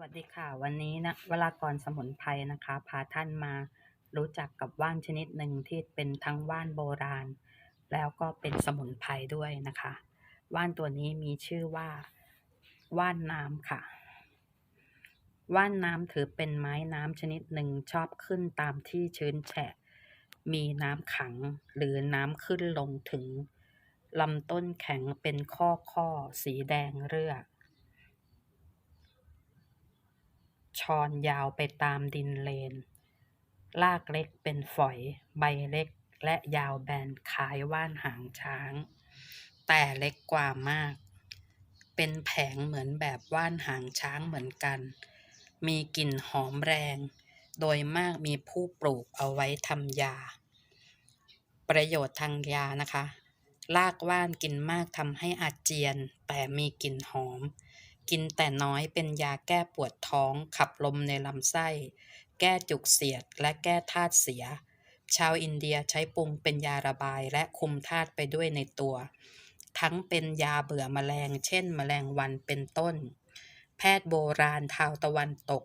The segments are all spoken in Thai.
วัสดีค่ะวันนี้นะวรากรสมุนไพรนะคะ พาท่านมารู้จักกับว่านชนิดหนึ่งที่เป็นทั้งว่านโบราณ แล้วก็เป็นสมุนไพรด้วยนะคะ ว่านตัวนี้มีชื่อว่าว่านน้ำค่ะ ว่านน้ำถือเป็นไม้น้ำชนิดหนึ่งชอบขึ้นตามที่ชื้นแฉะ มีน้ำขังหรือน้ำขึ้นลงถึงลำต้นแข็งเป็นข้อข้อสีแดงเรื่อ ชอนยาวไปตามดินเลนรากเล็กเป็นฝอย ใบเล็กและยาวแบนคล้ายว่านหางช้าง แต่เล็กกว่ามาก เป็นแผงเหมือนแบบว่านหางช้างเหมือนกัน มีกลิ่นหอมแรง โดยมากมีผู้ปลูกเอาไว้ทำยา ประโยชน์ทางยานะคะรากว่านกินมากทำให้อาเจียน แต่มีกลิ่นหอม กินแต่น้อยเป็นยาแก้ปวดท้อง ขับลมในลำไส้ แก้จุกเสียดและแก้ธาตุเสีย ชาวอินเดียใช้ปรุงเป็นยาระบายและคุมธาตุไปด้วยในตัว ทั้งเป็นยาเบื่อแมลง เช่นแมลงวันเป็นต้น แพทย์โบราณชาวตะวันตก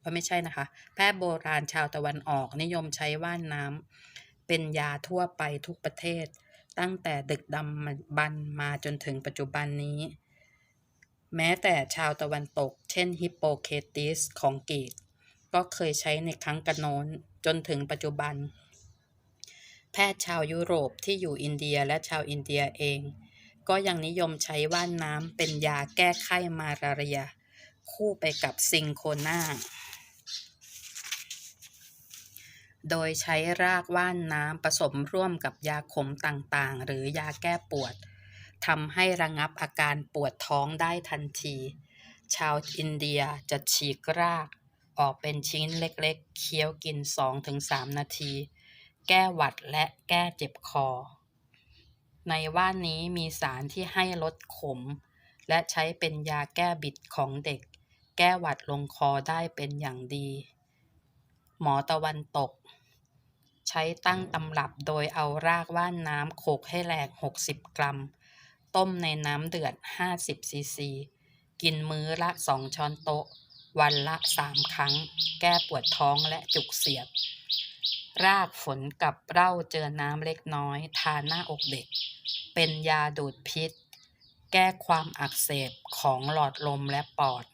ว่าไม่ใช่นะคะ แพทย์โบราณชาวตะวันออกนิยมใช้ว่านน้ำเป็นยาทั่วไปทุกประเทศ ตั้งแต่ดึกดำบรรมาจนถึงปัจจุบันนี้ แม้แต่ชาวตะวันตก เช่นฮิปโปเคติสของกรีกก็เคยใช้ในครั้งกระโน้นจนถึงปัจจุบัน แพทย์ชาวยุโรปที่อยู่อินเดียและชาวอินเดียเอง ก็ยังนิยมใช้ว่านน้ำเป็นยาแก้ไข้มาลาเรีย คู่ไปกับซิงโคนาโดยใช้รากว่านน้ำผสมร่วมกับยาขมต่างๆ หรือยาแก้ปวด ทำให้ระงับอาการปวดท้องได้ทันที ชาวอินเดียจะฉีกราก ออกเป็นชิ้นเล็กๆ เคี้ยวกิน 2-3 นาที แก้หวัดและแก้เจ็บคอ ในว่านนี้มีสารที่ให้ลดขม และใช้เป็นยาแก้บิดของเด็ก แก้หวัดลงคอได้เป็นอย่างดี หมอตะวันตกใช้ตั้งตำรับโดยเอารากว่านน้ำโขกให้แหลก 60 กรัม ต้มในน้ำเดือด 50 ซีซี กินมื้อละ 2 ช้อนโต๊ะ วันละ 3 ครั้ง แก้ปวดท้องและจุกเสียด รากฝนกับเหล้าเจอน้ำเล็กน้อย ทาหน้าอกเด็ก เป็นยาดูดพิษ แก้ความอักเสบของหลอดลมและปอด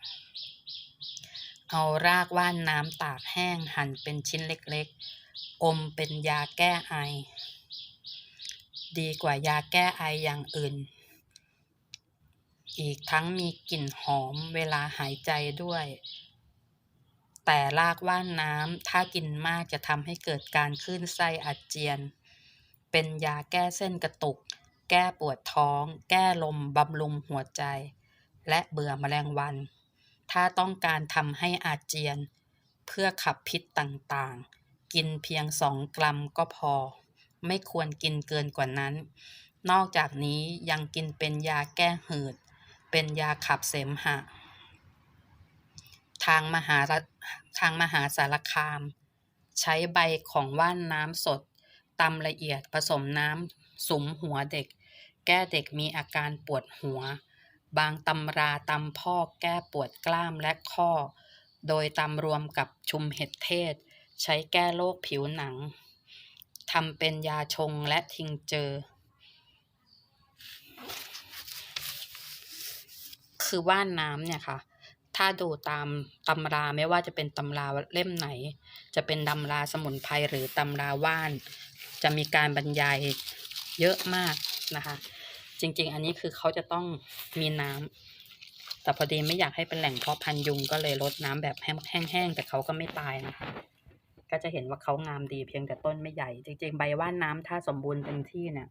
เอารากว่านน้ำตากแห้งหั่นเป็นชิ้นเล็กๆ อมเป็นยาแก้ไอดีกว่ายาแก้ไออย่างอื่น อีกทั้งมีกลิ่นหอมเวลาหายใจด้วย แต่รากว่านน้ำถ้ากินมากจะทำให้เกิดการคลื่นไส้อาเจียน เป็นยาแก้เส้นกระตุก แก้ปวดท้อง แก้ลมบำรุงหัวใจ และเบื่อแมลงวัน ถ้าต้องการทำให้อาเจียน เพื่อขับพิษต่างๆ กินเพียง2กรัมก็พอ ไม่ควรกินเกินกว่านั้น นอกจากนี้ยังกินเป็นยาแก้หืด เป็นยาขับเสมหะ ทางมหาทางมหาสารคาม ใช้ใบของว่านน้ำสดตำละเอียดผสมน้ำสุมหัวเด็ก แก้เด็กมีอาการปวดหัว บางตำราตำพอกแก้ปวดกล้ามและข้อ โดยตำรวมกับชุมเห็ดเทศ ใช้แก้โรคผิวหนังทำเป็นยาชงและทิงเจอ คือว่านน้ำเนี่ยค่ะ ถ้าดูตามตำราไม่ว่าจะเป็นตำราเล่มไหน จะเป็นตำราสมุนไพรหรือตำราว่าน จะมีการบรรยายเยอะมากนะคะ จริง ๆ อันนี้คือเขาจะต้องมีน้ำแต่พอดีไม่อยากให้เป็นแหล่งเพาะพันยุงก็เลยลดน้ำแบบแห้งๆแต่เขาก็ไม่ตายนะคะก็จะเห็นว่าเขางามดีเพียงแต่ต้นไม่ใหญ่ จริง ๆ ใบว่านน้ำถ้าสมบูรณ์เต็มที่เนี่ย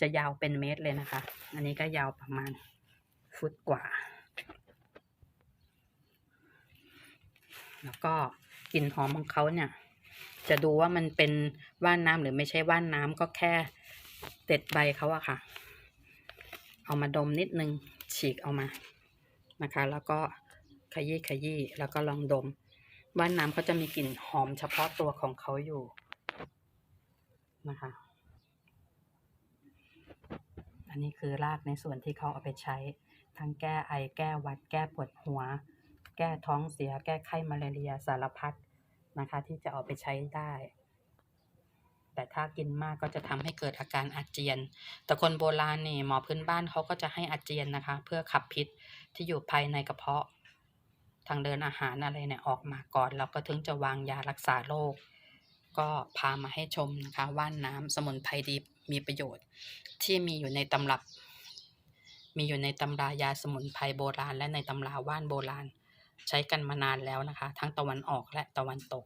จะยาวเป็นเมตรเลยนะคะ อันนี้ก็ยาวประมาณฟุตกว่า แล้วก็กลิ่นหอมของเขาเนี่ย จะดูว่ามันเป็นว่านน้ำหรือไม่ใช่ว่านน้ำก็แค่เด็ดใบเขาอะค่ะ เอามาดมนิดนึงฉีกเอามานะคะ แล้วก็ขยี้ขยี้แล้วก็ลองดม ว่านน้ำเขาจะมีกลิ่นหอมเฉพาะตัวของเขาอยู่นะคะ อันนี้คือรากในส่วนที่เขาเอาไปใช้ ทั้งแก้ไอแก้วัดแก้ปวดหัว แก้ท้องเสีย แก้ไข้มาลาเรียสารพัดนะคะ ที่จะเอาไปใช้ได้ แต่ถ้ากินมากก็จะทำให้เกิดอาการอาเจียน แต่คนโบราณนี่หมอพื้นบ้านเขาก็จะให้อาเจียนนะคะ เพื่อขับพิษที่อยู่ภายในกระเพาะ ทางเดินอาหารอะไรเนี่ยออกมาก่อนแล้วก็ถึงจะวางยารักษาโรคก็พามาให้ชมนะคะว่านน้ำสมุนไพรดีมีประโยชน์ ที่มีอยู่ในตำรับ มีอยู่ในตำรายาสมุนไพรโบราณ และในตำราว่านโบราณ ใช้กันมานานแล้วนะคะ ทั้งตะวันออกและตะวันตก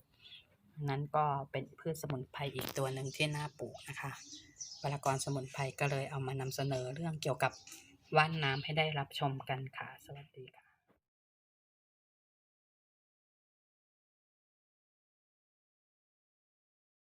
นั้นก็เป็นพืชสมุนไพรอีกตัวหนึ่งที่น่าปลูกนะคะวรากรสมุนไพรก็เลยเอามานำเสนอเรื่องเกี่ยวกับว่านน้ำให้ได้รับชมกันค่ะ สวัสดีค่ะ